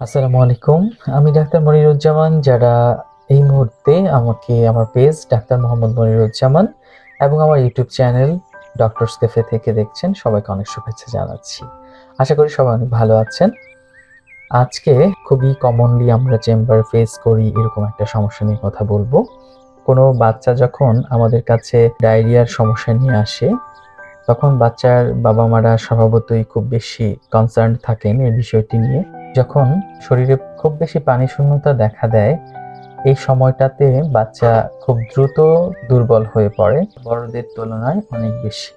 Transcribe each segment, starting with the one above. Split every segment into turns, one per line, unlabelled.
আসসালামু আলাইকুম। আমি ডাক্তার মনিরুজ্জামান, যারা এই মুহূর্তে আমাকে, আমার পেজ ডাক্তার মোহাম্মদ মনিরুজ্জামান এবং আমার ইউটিউব চ্যানেল ডক্টর স্কেফে থেকে দেখছেন, সবাইকে অনেক শুভেচ্ছা জানাচ্ছি। আশা করি সবাই অনেক ভালো আছেন। আজকে খুবই কমনলি আমরা চেম্বার ফেস করি, এরকম একটা সমস্যা নিয়ে কথা বলব। কোনো বাচ্চা যখন আমাদের কাছে ডায়রিয়ার সমস্যা নিয়ে আসে, তখন বাচ্চার বাবা মারা স্বভাবতই খুব বেশি কনসার্ন থাকেন এই বিষয়টি নিয়ে। যখন শরীরে খুব বেশি পানি শূন্যতা দেখা দেয়, এই সময়টাতে বাচ্চা খুব দ্রুত দুর্বল হয়ে পড়ে। বড়দের তুলনায় অনেক বেশি।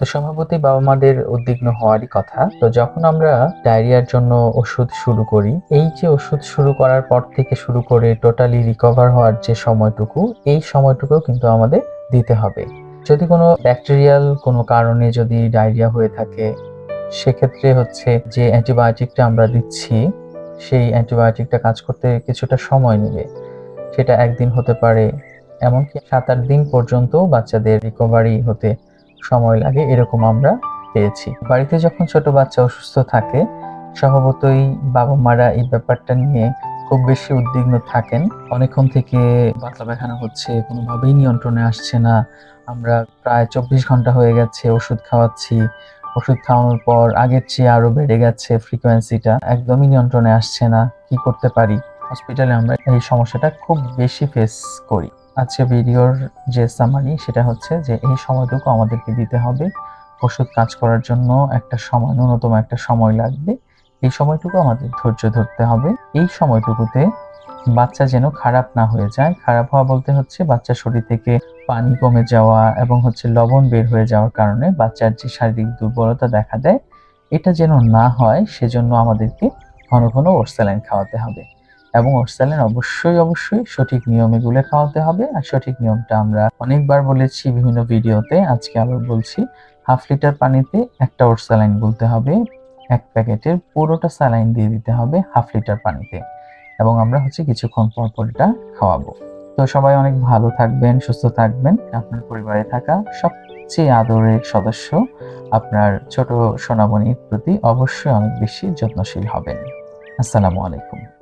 তো স্বভাবতই বাবা মাদের উদ্বিগ্ন হওয়ারই কথা। তো যখন আমরা ডায়রিয়ার জন্য ওষুধ শুরু করি, এই যে ওষুধ শুরু করার পর থেকে শুরু করে টোটালি রিকভার হওয়ার যে সময়টুকু, এই সময়টুকু কিন্তু আমাদের দিতে হবে। যদি কোনো ব্যাকটেরিয়াল কোনো কারণে যদি ডায়রিয়া হয়ে থাকে সেক্ষেত্রে হচ্ছে যে অ্যান্টিবায়োটিকটা আমরা দিচ্ছি, সেই অ্যান্টিবায়োটিকটা কাজ করতে কিছুটা সময় নেবে। সেটা একদিন হতে পারে, এমনকি সাত আট দিন পর্যন্ত বাচ্চাদের রিকভারি হতে সময় লাগে, এরকম আমরা পেয়েছি। বাড়িতে যখন ছোট বাচ্চা অসুস্থ থাকে, স্বভাবতই বাবা মারা এই ব্যাপারটা নিয়ে খুব বেশি উদ্বিগ্ন থাকেন। অনেকক্ষণ থেকে পাতলা পায়খানা হচ্ছে, কোনোভাবেই নিয়ন্ত্রণে আসছে না। আমরা প্রায় চব্বিশ ঘণ্টা হয়ে গেছে ওষুধ খাওয়াচ্ছি ওষুধ খাওয়ানোর পর আগের চেয়ে আরও বেড়ে গেছে ফ্রিকোয়েন্সিটা একদমই নিয়ন্ত্রণে আসছে না, কি করতে পারি? হসপিটালে আমরা এই সমস্যাটা খুব বেশি ফেস করি। আজকে ভিডিওর যে সামারি সেটা হচ্ছে যে এই সময়টুকু আমাদেরকে দিতে হবে। ওষুধ কাজ করার জন্য একটা সময়, ন্যূনতম একটা সময় লাগবে। এই সময়টুকু আমাদের ধৈর্য ধরতে হবে। এই সময়টুকুতে বাচ্চা যেন খারাপ না হয়ে যায়। খারাপ হওয়া বলতে হচ্ছে বাচ্চার শরীর থেকে পানি কমে যাওয়া এবং হচ্ছে লবণ বের হয়ে যাওয়ার কারণে বাচ্চার যে শারীরিক দুর্বলতা দেখা দেয়, এটা যেন না হয় সেজন্য আমাদেরকে ঘন ঘন ওরস্যালাইন খাওয়াতে হবে। এবং ওরস্যালাইন অবশ্যই অবশ্যই সঠিক নিয়মে গুলে খাওয়াতে হবে। আর সঠিক নিয়মটা আমরা অনেকবার বলেছি বিভিন্ন ভিডিওতে, আজকে আবার বলছি, হাফ লিটার পানিতে একটা ওরস্যালাইন গুলতে হবে। এক প্যাকেটের পুরোটা স্যালাইন দিয়ে দিতে হবে হাফ লিটার পানিতে। এবং আমরা হচ্ছে কিছুক্ষণ পর পর এটা খাওয়াবো। তো সবাই অনেক ভালো থাকবেন, সুস্থ থাকবেন। আপনার পরিবারে থাকা সবচেয়ে আদরের সদস্য আপনার ছোট সোনামণির প্রতি অবশ্যই অনেক বেশি যত্নশীল হবেন। আসসালামু আলাইকুম।